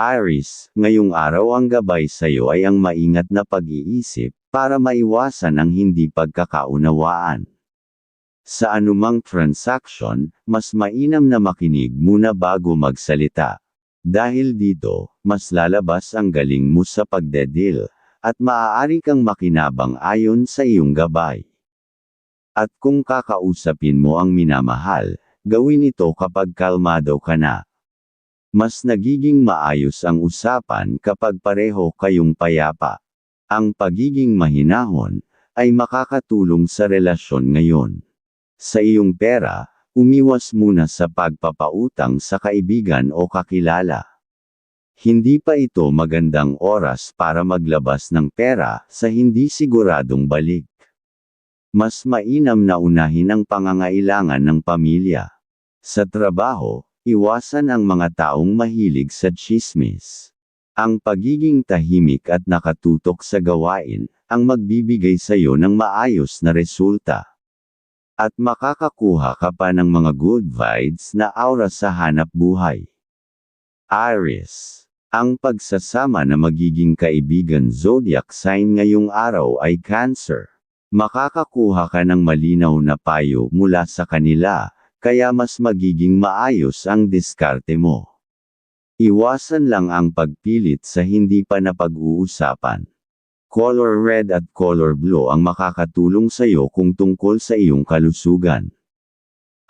Aris, ngayong araw ang gabay sa'yo ay ang maingat na pag-iisip, para maiwasan ang hindi pagkakaunawaan. Sa anumang transaction, mas mainam na makinig muna bago magsalita. Dahil dito, mas lalabas ang galing mo sa pagdedil, at maaari kang makinabang ayon sa iyong gabay. At kung kakausapin mo ang minamahal, gawin ito kapag kalmado ka na. Mas nagiging maayos ang usapan kapag pareho kayong payapa. Ang pagiging mahinahon ay makakatulong sa relasyon ngayon. Sa iyong pera, umiwas muna sa pagpapautang sa kaibigan o kakilala. Hindi pa ito magandang oras para maglabas ng pera sa hindi siguradong balik. Mas mainam na unahin ang pangangailangan ng pamilya. Sa trabaho, Iwasan ang mga taong mahilig sa chismis. Ang pagiging tahimik at nakatutok sa gawain, ang magbibigay sa iyo ng maayos na resulta. At makakakuha ka pa ng mga good vibes na aura sa hanap buhay. Aries. Ang pagsasama na magiging kaibigan zodiac sign ngayong araw ay Cancer. Makakakuha ka ng malinaw na payo mula sa kanila, kaya mas magiging maayos ang diskarte mo. Iwasan lang ang pagpilit sa hindi pa napag-uusapan. Color red at color blue ang makakatulong sa iyo kung tungkol sa iyong kalusugan.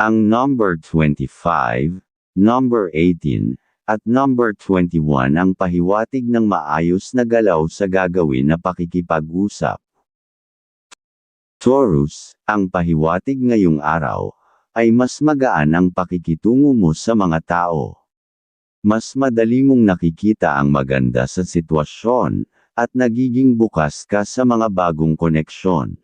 Ang number 25, number 18, at number 21 ang pahiwatig ng maayos na galaw sa gagawin na pakikipag-usap. Taurus, ang pahiwatig ngayong araw, ay mas magaan ang pakikitungo mo sa mga tao. Mas madali mong nakikita ang maganda sa sitwasyon, at nagiging bukas ka sa mga bagong koneksyon.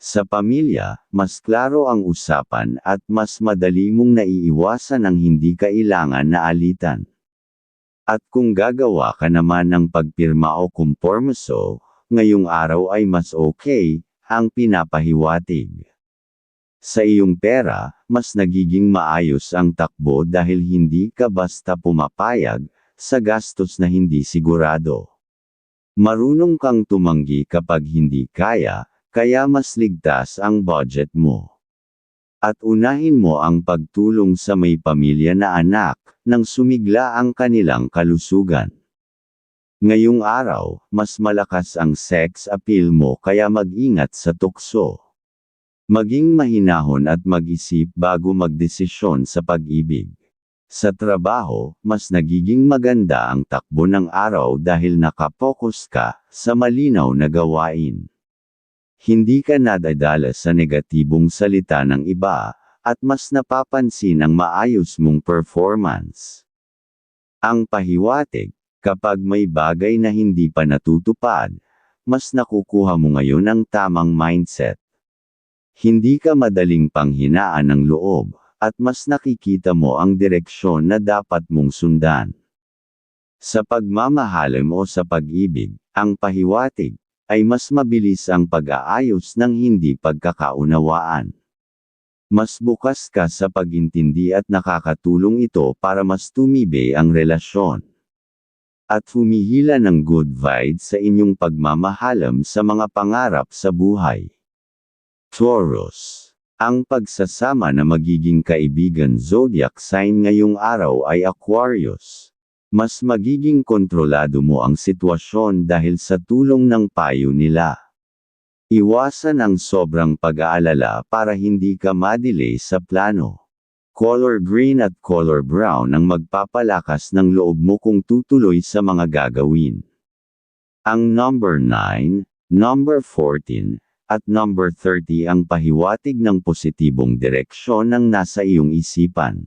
Sa pamilya, mas klaro ang usapan at mas madali mong naiiwasan ang hindi kailangan na alitan. At kung gagawa ka naman ng pagpirma o kumpormaso, ngayong araw ay mas okay, ang pinapahiwatig. Sa iyong pera, mas nagiging maayos ang takbo dahil hindi ka basta pumapayag sa gastos na hindi sigurado. Marunong kang tumanggi kapag hindi kaya, kaya mas ligtas ang budget mo. At unahin mo ang pagtulong sa may pamilya na anak, nang sumigla ang kanilang kalusugan. Ngayong araw, mas malakas ang sex appeal mo kaya mag-ingat sa tukso. Maging mahinahon at mag-isip bago magdesisyon sa pag-ibig. Sa trabaho, mas nagiging maganda ang takbo ng araw dahil nakapokus ka sa malinaw na gawain. Hindi ka nadadala sa negatibong salita ng iba, at mas napapansin ang maayos mong performance. Ang pahiwatig, kapag may bagay na hindi pa natutupad, mas nakukuha mo ngayon ang tamang mindset. Hindi ka madaling panghinaan ng loob, at mas nakikita mo ang direksyon na dapat mong sundan. Sa pagmamahalam o sa pag-ibig, ang pahiwatig, ay mas mabilis ang pag-aayos ng hindi pagkakaunawaan. Mas bukas ka sa pagintindi at nakakatulong ito para mas tumibay ang relasyon. At humihila ng good vibes sa inyong pagmamahalam sa mga pangarap sa buhay. Taurus. Ang pagsasama na magiging kaibigan zodiac sign ngayong araw ay Aquarius. Mas magiging kontrolado mo ang sitwasyon dahil sa tulong ng payo nila. Iwasan ang sobrang pag-aalala para hindi ka madelay sa plano. Color green at color brown ang magpapalakas ng loob mo kung tutuloy sa mga gagawin. Ang number 9, number 14, at number 30 ang pahiwatig ng positibong direksyon ng nasa iyong isipan.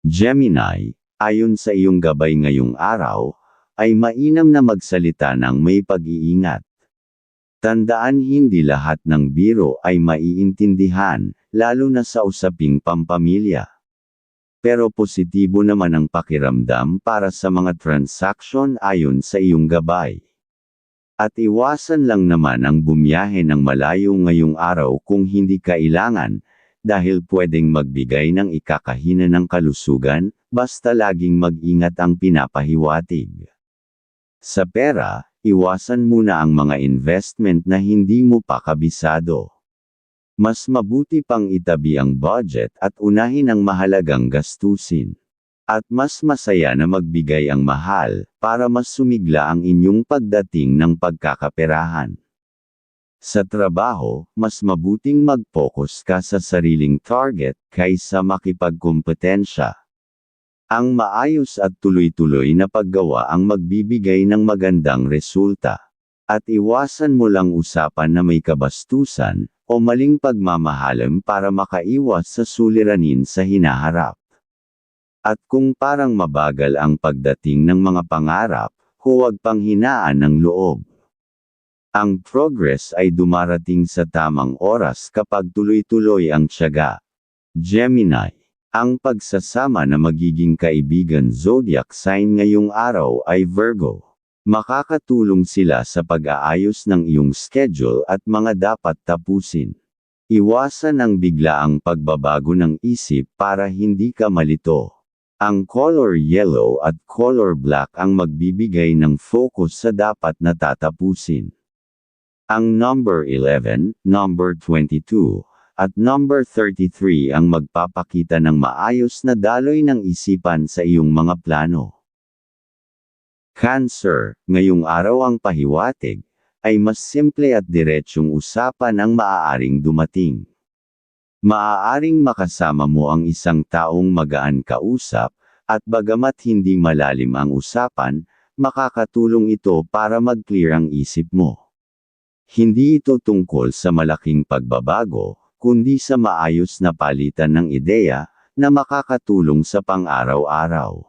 Gemini, ayon sa iyong gabay ngayong araw, ay mainam na magsalita ng may pag-iingat. Tandaan hindi lahat ng biro ay maiintindihan, lalo na sa usaping pampamilya. Pero positibo naman ang pakiramdam para sa mga transaction ayon sa iyong gabay. At iwasan lang naman ang bumiyahe ng malayo ngayong araw kung hindi kailangan, dahil pwedeng magbigay ng ikakahina ng kalusugan, basta laging mag-ingat ang pinapahiwatig. Sa pera, iwasan muna ang mga investment na hindi mo pa kabisado. Mas mabuti pang itabi ang budget at unahin ang mahalagang gastusin. At mas masaya na magbigay ang mahal, para mas sumigla ang inyong pagdating ng pagkakaperahan. Sa trabaho, mas mabuting mag-focus ka sa sariling target, kaysa makipagkompetensya. Ang maayos at tuloy-tuloy na paggawa ang magbibigay ng magandang resulta. At iwasan mo lang usapan na may kabastusan, o maling pagmamahalam para makaiwas sa suliranin sa hinaharap. At kung parang mabagal ang pagdating ng mga pangarap, huwag pang hinaan ng loob. Ang progress ay dumarating sa tamang oras kapag tuloy-tuloy ang tiyaga. Gemini ang pagsasama na magiging kaibigan zodiac sign ngayong araw ay Virgo. Makakatulong sila sa pag-aayos ng iyong schedule at mga dapat tapusin. Iwasan ang biglaang pagbabago ng isip para hindi ka malito. Ang color yellow at color black ang magbibigay ng focus sa dapat na tatapusin. Ang number 11, number 22, at number 33 ang magpapakita ng maayos na daloy ng isipan sa iyong mga plano. Cancer, ngayong araw ang pahiwatig, ay mas simple at diretsyong usapan ang maaaring dumating. Maaaring makasama mo ang isang taong magaan kausap, at bagamat hindi malalim ang usapan, makakatulong ito para mag-clear ang isip mo. Hindi ito tungkol sa malaking pagbabago, kundi sa maayos na palitan ng ideya, na makakatulong sa pang-araw-araw.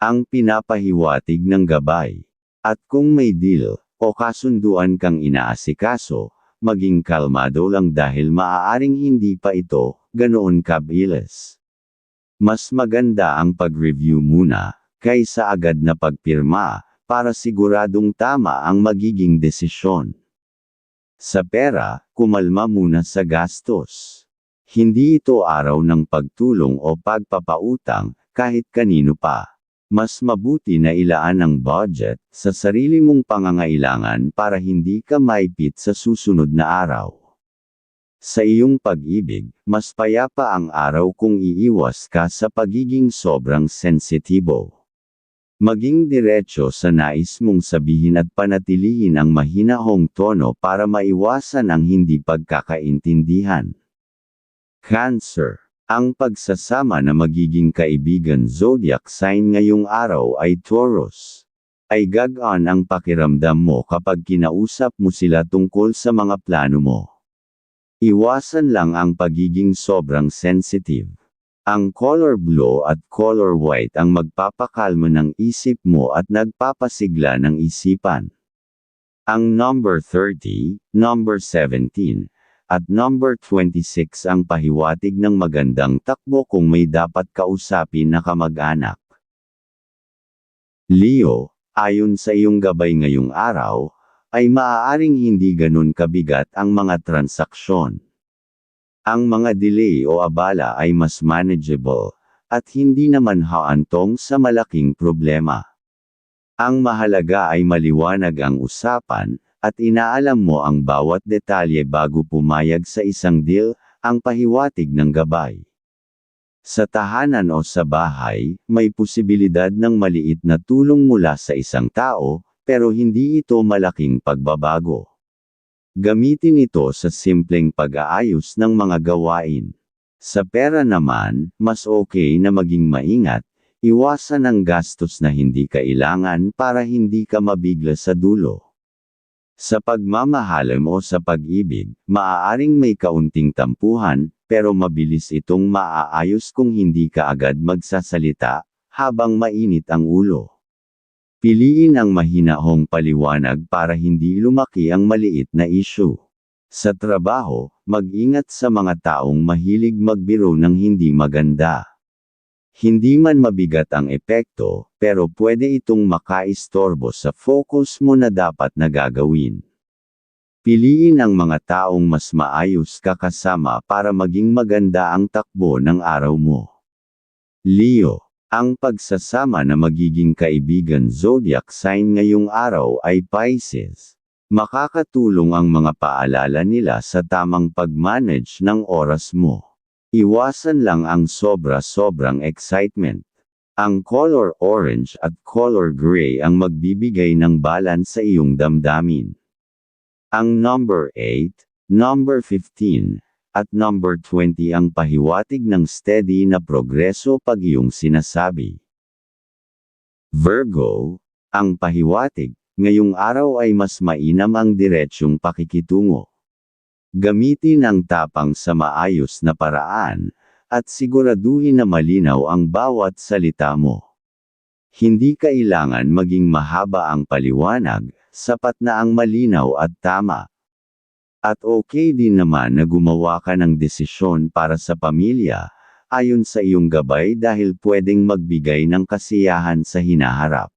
Ang pinapahiwatig ng gabay. At kung may deal, o kasunduan kang inaasikaso, maging kalmado lang dahil maaaring hindi pa ito, ganoon kabilis. Mas maganda ang pag-review muna, kaysa agad na pagpirma, para siguradong tama ang magiging desisyon. Sa pera, kumalma muna sa gastos. Hindi ito araw ng pagtulong o pagpapautang, kahit kanino pa. Mas mabuti na ilaan ang budget sa sarili mong pangangailangan para hindi ka maipit sa susunod na araw. Sa iyong pag-ibig, mas payapa ang araw kung iiwas ka sa pagiging sobrang sensitibo. Maging diretso sa nais mong sabihin at panatilihin ang mahinahong tono para maiwasan ang hindi pagkakaintindihan. Cancer. Ang pagsasama na magiging kaibigan zodiac sign ngayong araw ay Taurus. Ay gagaan ang pakiramdam mo kapag kinausap mo sila tungkol sa mga plano mo. Iwasan lang ang pagiging sobrang sensitive. Ang color blue at color white ang magpapakalma ng isip mo at nagpapasigla ng isipan. Ang number 30, number 17, at number 26 ang pahiwatig ng magandang takbo kung may dapat kausapin na kamag-anak. Leo, ayon sa iyong gabay ngayong araw, ay maaaring hindi ganun kabigat ang mga transaksyon. Ang mga delay o abala ay mas manageable, at hindi naman haantong sa malaking problema. Ang mahalaga ay maliwanag ang usapan, at inaalam mo ang bawat detalye bago pumayag sa isang deal, ang pahiwatig ng gabay. Sa tahanan o sa bahay, may posibilidad ng maliit na tulong mula sa isang tao, pero hindi ito malaking pagbabago. Gamitin ito sa simpleng pag-aayos ng mga gawain. Sa pera naman, mas okay na maging maingat, iwasan ang gastos na hindi kailangan para hindi ka mabigla sa dulo. Sa pagmamahalam o sa pag-ibig, maaaring may kaunting tampuhan, pero mabilis itong maaayos kung hindi ka agad magsasalita, habang mainit ang ulo. Piliin ang mahinahong paliwanag para hindi lumaki ang maliit na issue. Sa trabaho, mag-ingat sa mga taong mahilig magbiro ng hindi maganda. Hindi man mabigat ang epekto, pero pwede itong makaistorbo sa focus mo na dapat na gagawin. Piliin ang mga taong mas maayos kakasama para maging maganda ang takbo ng araw mo. Leo Ang pagsasama na magiging kaibigan zodiac sign ngayong araw ay Pisces. Makakatulong ang mga paalala nila sa tamang pag-manage ng oras mo. Iwasan lang ang sobra-sobrang excitement. Ang color orange at color gray ang magbibigay ng balance sa iyong damdamin. Ang number 8, number 15, at number 20 ang pahiwatig ng steady na progreso pag iyong sinasabi. Virgo, ang pahiwatig, ngayong araw ay mas mainam ang diretsyong pakikitungo. Gamitin ang tapang sa maayos na paraan, at siguraduhin na malinaw ang bawat salita mo. Hindi kailangan maging mahaba ang paliwanag, sapat na ang malinaw at tama. At okay din naman na gumawa ka ng desisyon para sa pamilya, ayon sa iyong gabay dahil pwedeng magbigay ng kasiyahan sa hinaharap.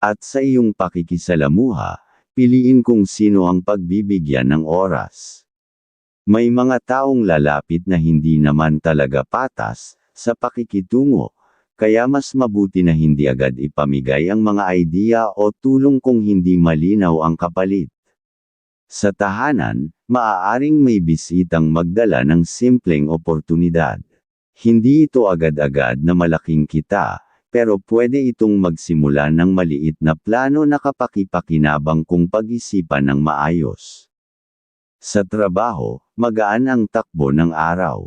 At sa iyong pakikisalamuha, piliin kung sino ang pagbibigyan ng oras. May mga taong lalapit na hindi naman talaga patas, sa pakikitungo, kaya mas mabuti na hindi agad ipamigay ang mga idea o tulong kung hindi malinaw ang kapalit. Sa tahanan, maaaring may bisitang magdala ng simpleng oportunidad. Hindi ito agad-agad na malaking kita, pero pwede itong magsimula ng maliit na plano na kapakipakinabang kung pag-isipan ng maayos. Sa trabaho, magaan ang takbo ng araw.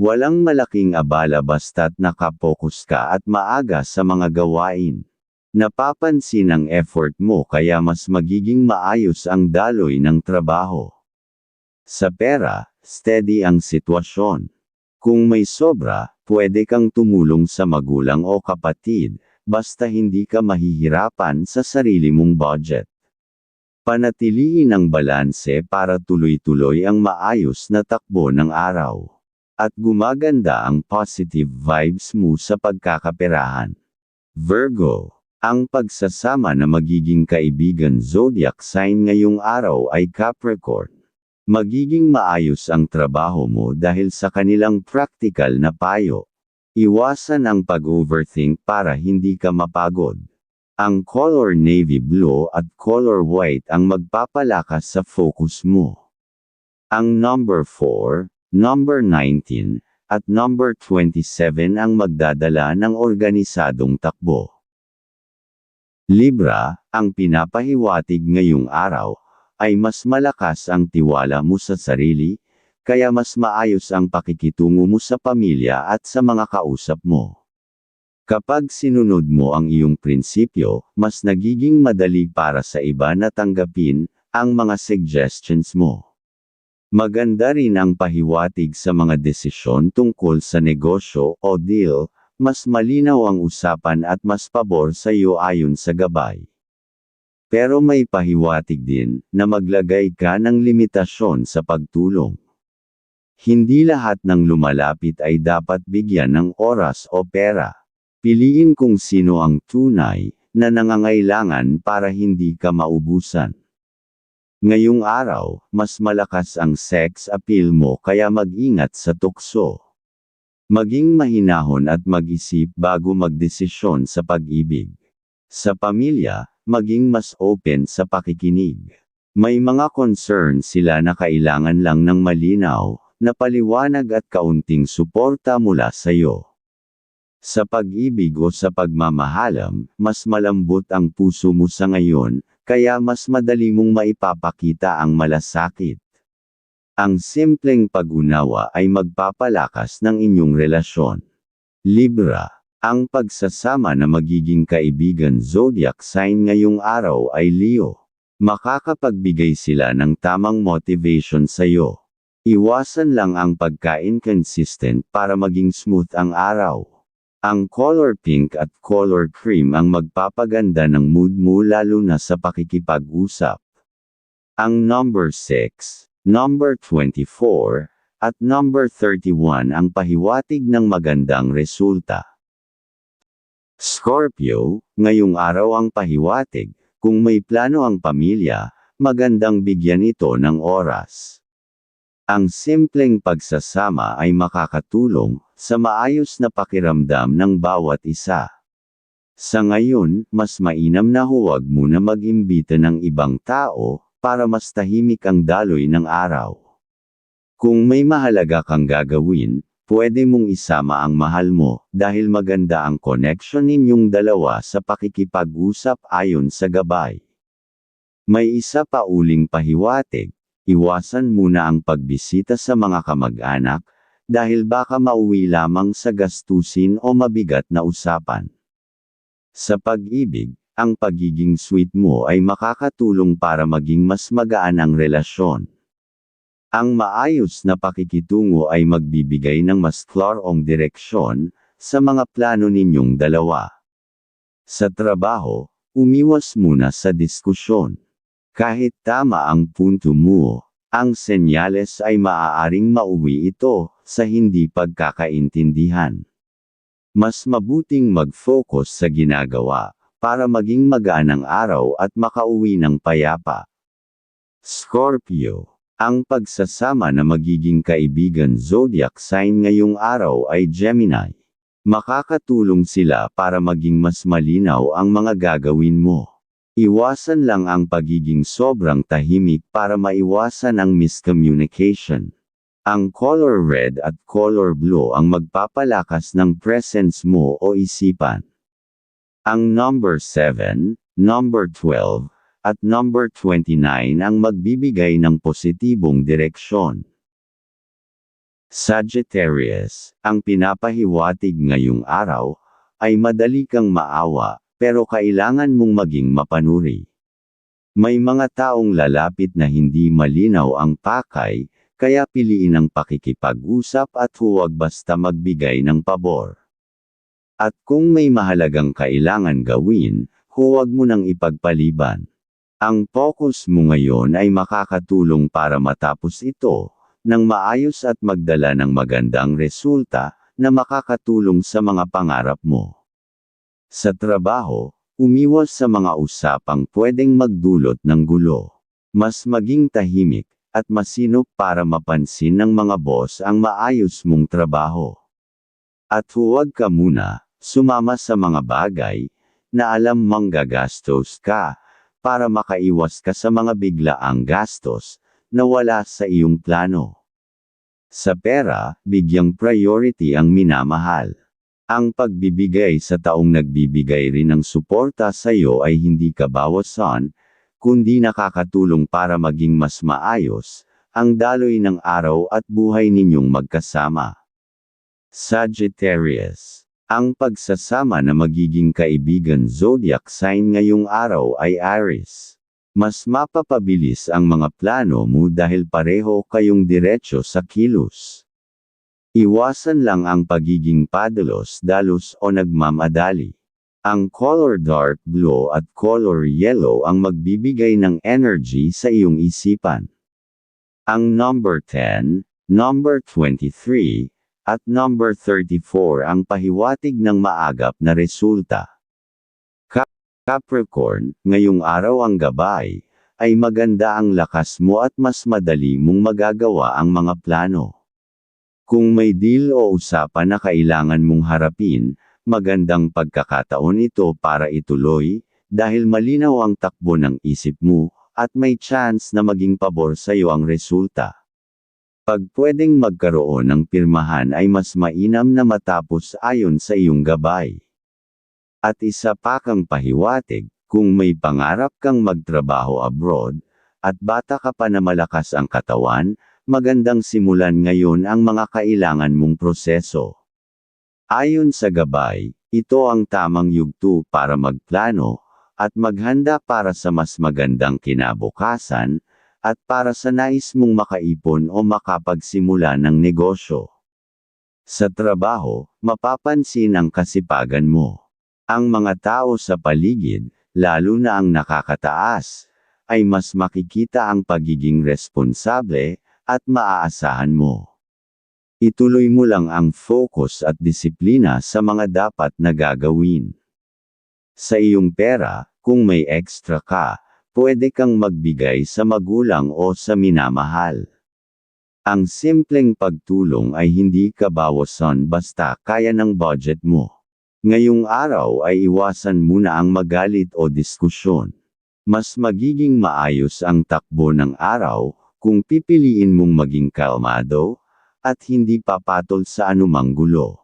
Walang malaking abala basta't nakapokus ka at maaga sa mga gawain. Napapansin ang effort mo kaya mas magiging maayos ang daloy ng trabaho. Sa pera, steady ang sitwasyon. Kung may sobra, pwede kang tumulong sa magulang o kapatid, basta hindi ka mahihirapan sa sarili mong budget. Panatiliin ang balanse para tuloy-tuloy ang maayos na takbo ng araw. At gumaganda ang positive vibes mo sa pagkakaperahan. Virgo, ang pagsasama na magiging kaibigan zodiac sign ngayong araw ay Capricorn. Magiging maayos ang trabaho mo dahil sa kanilang practical na payo. Iwasan ang pag-overthink para hindi ka mapagod. Ang color navy blue at color white ang magpapalakas sa focus mo. Ang number 4, number 19, at number 27 ang magdadala ng organisadong takbo. Libra, ang pinapahiwatig ngayong araw, ay mas malakas ang tiwala mo sa sarili, kaya mas maayos ang pakikitungo mo sa pamilya at sa mga kausap mo. Kapag sinunod mo ang iyong prinsipyo, mas nagiging madali para sa iba na tanggapin ang mga suggestions mo. Maganda rin ang pahiwatig sa mga desisyon tungkol sa negosyo o deal, mas malinaw ang usapan at mas pabor sa iyo ayon sa gabay. Pero may pahiwatig din, na maglagay ka ng limitasyon sa pagtulong. Hindi lahat ng lumalapit ay dapat bigyan ng oras o pera. Piliin kung sino ang tunay, na nangangailangan para hindi ka maubusan. Ngayong araw, mas malakas ang sex appeal mo kaya mag-ingat sa tukso. Maging mahinahon at mag-isip bago magdesisyon sa pag-ibig. Sa pamilya, maging mas open sa pakikinig. May mga concern sila na kailangan lang ng malinaw, na paliwanag at kaunting suporta mula sa iyo. Sa pag-ibig o sa pagmamahalam, mas malambot ang puso mo sa ngayon, kaya mas madali mong maipapakita ang malasakit. Ang simpleng pag-unawa ay magpapalakas ng inyong relasyon. Libra, ang pagsasama na magiging kaibigan zodiac sign ngayong araw ay Leo. Makakapagbigay sila ng tamang motivation sa iyo. Iwasan lang ang pagkain consistent para maging smooth ang araw. Ang color pink at color cream ang magpapaganda ng mood mo lalo na sa pakikipag-usap. Ang number 6, number 24, at number 31 ang pahiwatig ng magandang resulta. Scorpio, ngayong araw ang pahiwatig, kung may plano ang pamilya, magandang bigyan ito ng oras. Ang simpleng pagsasama ay makakatulong sa maayos na pakiramdam ng bawat isa. Sa ngayon, mas mainam na huwag muna mag-imbita ng ibang tao para mas tahimik ang daloy ng araw. Kung may mahalaga kang gagawin, pwede mong isama ang mahal mo dahil maganda ang connection ninyong dalawa sa pakikipag-usap ayon sa gabay. May isa pa uling pahiwatig, iwasan muna ang pagbisita sa mga kamag-anak, dahil baka mauwi lamang sa gastusin o mabigat na usapan. Sa pag-ibig, ang pagiging sweet mo ay makakatulong para maging mas magaan ang relasyon. Ang maayos na pakikitungo ay magbibigay ng mas klarong direksyon sa mga plano ninyong dalawa. Sa trabaho, umiwas muna sa diskusyon. Kahit tama ang punto mo, ang senyales ay maaaring mauwi ito sa hindi pagkakaintindihan. Mas mabuting mag-focus sa ginagawa para maging magaan ang araw at makauwi ng payapa. Scorpio ang pagsasama na magiging kaibigan zodiac sign ngayong araw ay Gemini. Makakatulong sila para maging mas malinaw ang mga gagawin mo. Iwasan lang ang pagiging sobrang tahimik para maiwasan ang miscommunication. Ang color red at color blue ang magpapalakas ng presence mo o isipan. Ang number 7, number 12, at number 29 ang magbibigay ng positibong direksyon. Sagittarius, ang pinapahiwatig ngayong araw, ay madali kang maawa, pero kailangan mong maging mapanuri. May mga taong lalapit na hindi malinaw ang pakay, kaya piliin ang pakikipag-usap at huwag basta magbigay ng pabor. At kung may mahalagang kailangan gawin, huwag mo nang ipagpaliban. Ang focus mo ngayon ay makakatulong para matapos ito, ng maayos at magdala ng magandang resulta, na makakatulong sa mga pangarap mo. Sa trabaho, umiwas sa mga usapang pwedeng magdulot ng gulo. Mas maging tahimik, at masinop para mapansin ng mga boss ang maayos mong trabaho. At huwag ka muna, sumama sa mga bagay, na alam mang gagastos ka, para makaiwas ka sa mga biglaang gastos na wala sa iyong plano. Sa pera, bigyang priority ang minamahal. Ang pagbibigay sa taong nagbibigay rin ng suporta sa iyo ay hindi kabawasan, kundi nakakatulong para maging mas maayos, ang daloy ng araw at buhay ninyong magkasama. Sagittarius ang pagsasama na magiging kaibigan zodiac sign ngayong araw ay Aries. Mas mapapabilis ang mga plano mo dahil pareho kayong diretsyo sa kilos. Iwasan lang ang pagiging padalos-dalos o nagmamadali. Ang color dark blue at color yellow ang magbibigay ng energy sa iyong isipan. Ang number 10, number 23, at number 34 ang pahiwatig ng maagap na resulta. Capricorn, ngayong araw ang gabay, ay maganda ang lakas mo at mas madali mong magagawa ang mga plano. Kung may deal o usapan na kailangan mong harapin, magandang pagkakataon ito para ituloy, dahil malinaw ang takbo ng isip mo, at may chance na maging pabor sa iyo ang resulta. Pag pwedeng magkaroon ng pirmahan ay mas mainam na matapos ayon sa iyong gabay. At isa pa kang pahiwatig, kung may pangarap kang magtrabaho abroad, at bata ka pa na malakas ang katawan, magandang simulan ngayon ang mga kailangan mong proseso. Ayon sa gabay, ito ang tamang yugto para magplano, at maghanda para sa mas magandang kinabukasan, at para sa nais mong makaipon o makapagsimula ng negosyo. Sa trabaho, mapapansin ang kasipagan mo. Ang mga tao sa paligid, lalo na ang nakakataas, ay mas makikita ang pagiging responsable, at maaasahan mo. Ituloy mo lang ang focus at disiplina sa mga dapat na gagawin. Sa iyong pera, kung may extra ka, pwede kang magbigay sa magulang o sa minamahal. Ang simpleng pagtulong ay hindi kabawasan basta kaya ng budget mo. Ngayong araw ay iwasan muna ang magalit o diskusyon. Mas magiging maayos ang takbo ng araw kung pipiliin mong maging kalmado at hindi papatol sa anumang gulo.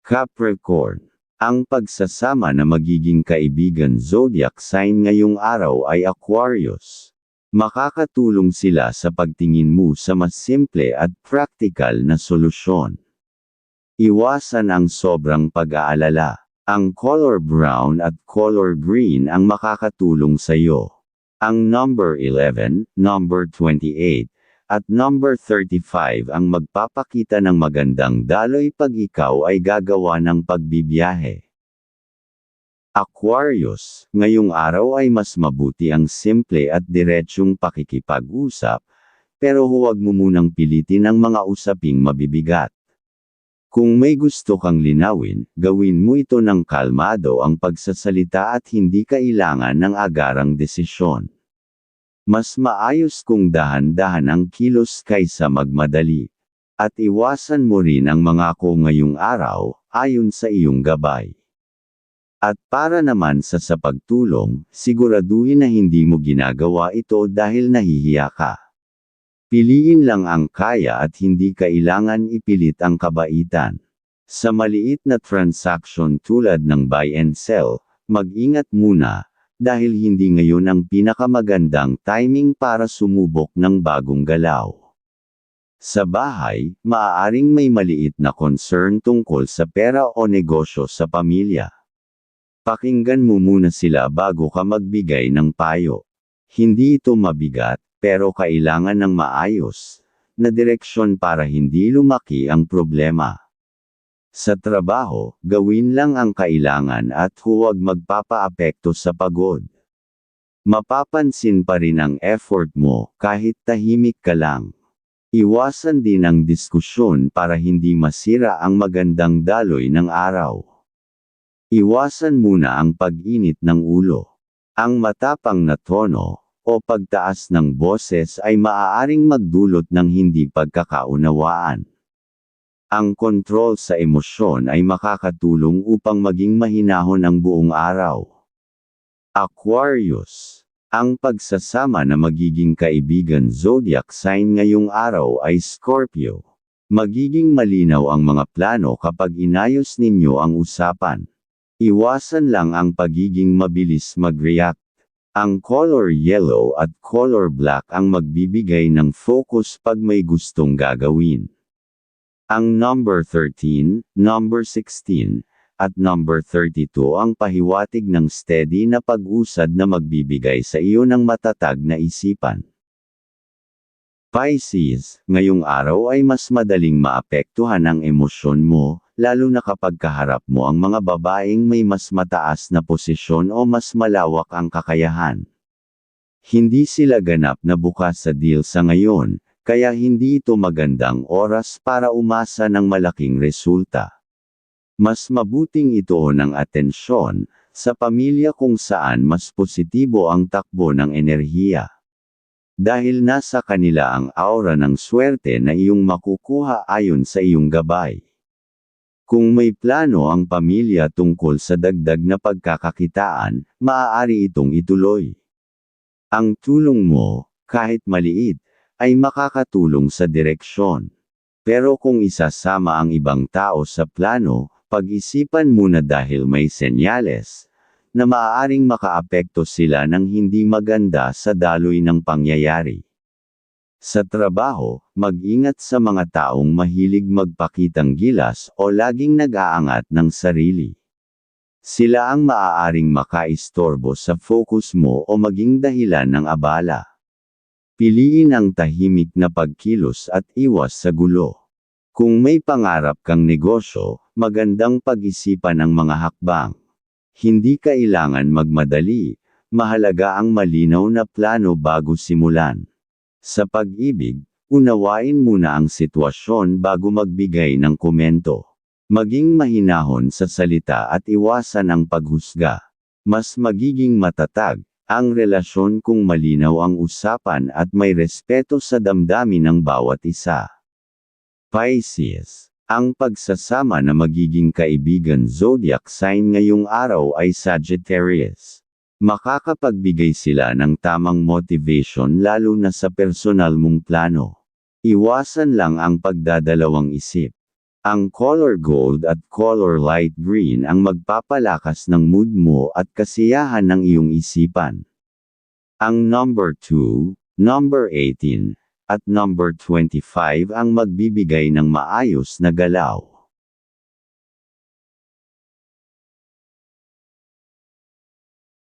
Capricorn ang pagsasama na magiging kaibigan zodiac sign ngayong araw ay Aquarius. Makakatulong sila sa pagtingin mo sa mas simple at practical na solusyon. Iwasan ang sobrang pag-aalala. Ang color brown at color green ang makakatulong sa iyo. Ang number 11, number 28, at number 35 ang magpapakita ng magandang daloy pag ikaw ay gagawa ng pagbibiyahe. Aquarius, ngayong araw ay mas mabuti ang simple at diretsyong pakikipag-usap, pero huwag mo munang pilitin ang mga usaping mabibigat. Kung may gusto kang linawin, gawin mo ito ng kalmado ang pagsasalita at hindi kailangan ng agarang desisyon. Mas maayos kung dahan-dahan ang kilos kaysa magmadali. At iwasan mo rin ang mga ko ngayong araw, ayon sa iyong gabay. At para naman sa sa pagtulong, siguraduhin na hindi mo ginagawa ito dahil nahihiya ka. Piliin lang ang kaya at hindi kailangan ipilit ang kabaitan. Sa maliit na transaction tulad ng buy and sell, mag-ingat muna, dahil hindi ngayon ang pinakamagandang timing para sumubok ng bagong galaw. Sa bahay, maaaring may maliit na concern tungkol sa pera o negosyo sa pamilya. Pakinggan mo muna sila bago ka magbigay ng payo. Hindi ito mabigat, pero kailangan ng maayos na direksyon para hindi lumaki ang problema. Sa trabaho, gawin lang ang kailangan at huwag magpapaapekto sa pagod. Mapapansin pa rin ang effort mo kahit tahimik ka lang. Iwasan din ang diskusyon para hindi masira ang magandang daloy ng araw. Iwasan muna ang pag-init ng ulo. Ang matapang na tono o pagtaas ng boses ay maaaring magdulot ng hindi pagkakaunawaan. Ang kontrol sa emosyon ay makakatulong upang maging mahinahon ang buong araw. Aquarius. Ang pagsasama na magiging kaibigan zodiac sign ngayong araw ay Scorpio. Magiging malinaw ang mga plano kapag inayos ninyo ang usapan. Iwasan lang ang pagiging mabilis mag-react. Ang color yellow at color black ang magbibigay ng focus pag may gustong gagawin. Ang number 13, number 16, at number 32 ang pahiwatig ng steady na pag-usad na magbibigay sa iyo ng matatag na isipan. Pisces, ngayong araw ay mas madaling maapektuhan ang emosyon mo, lalo na kapag kaharap mo ang mga babaeng may mas mataas na posisyon o mas malawak ang kakayahan. Hindi sila ganap na bukas sa deal sa ngayon, kaya hindi ito magandang oras para umasa ng malaking resulta. Mas mabuting ito ng atensyon, sa pamilya kung saan mas positibo ang takbo ng enerhiya. Dahil nasa kanila ang aura ng swerte na iyong makukuha ayon sa iyong gabay. Kung may plano ang pamilya tungkol sa dagdag na pagkakakitaan, maaari itong ituloy. Ang tulong mo, kahit maliit, ay makakatulong sa direksyon. Pero kung isasama ang ibang tao sa plano, pag-isipan muna dahil may senyales na maaaring makaapekto sila ng hindi maganda sa daloy ng pangyayari. Sa trabaho, mag-ingat sa mga taong mahilig magpakitang gilas o laging nag-aangat ng sarili. Sila ang maaaring makaistorbo sa focus mo o maging dahilan ng abala. Piliin ang tahimik na pagkilos at iwas sa gulo. Kung may pangarap kang negosyo, magandang pag-isipan ang mga hakbang. Hindi kailangan magmadali, mahalaga ang malinaw na plano bago simulan. Sa pag-ibig, unawain muna ang sitwasyon bago magbigay ng komento. Maging mahinahon sa salita at iwasan ang paghusga. Mas magiging matatag, ang relasyon kung malinaw ang usapan at may respeto sa damdamin ng bawat isa. Pisces ang pagsasama na magiging kaibigan zodiac sign ngayong araw ay Sagittarius. Makakapagbigay sila ng tamang motivation lalo na sa personal mong plano. Iwasan lang ang pagdadalawang isip. Ang color gold at color light green ang magpapalakas ng mood mo at kasiyahan ng iyong isipan. Ang number 2, number 18, at number 25 ang magbibigay ng maayos na galaw.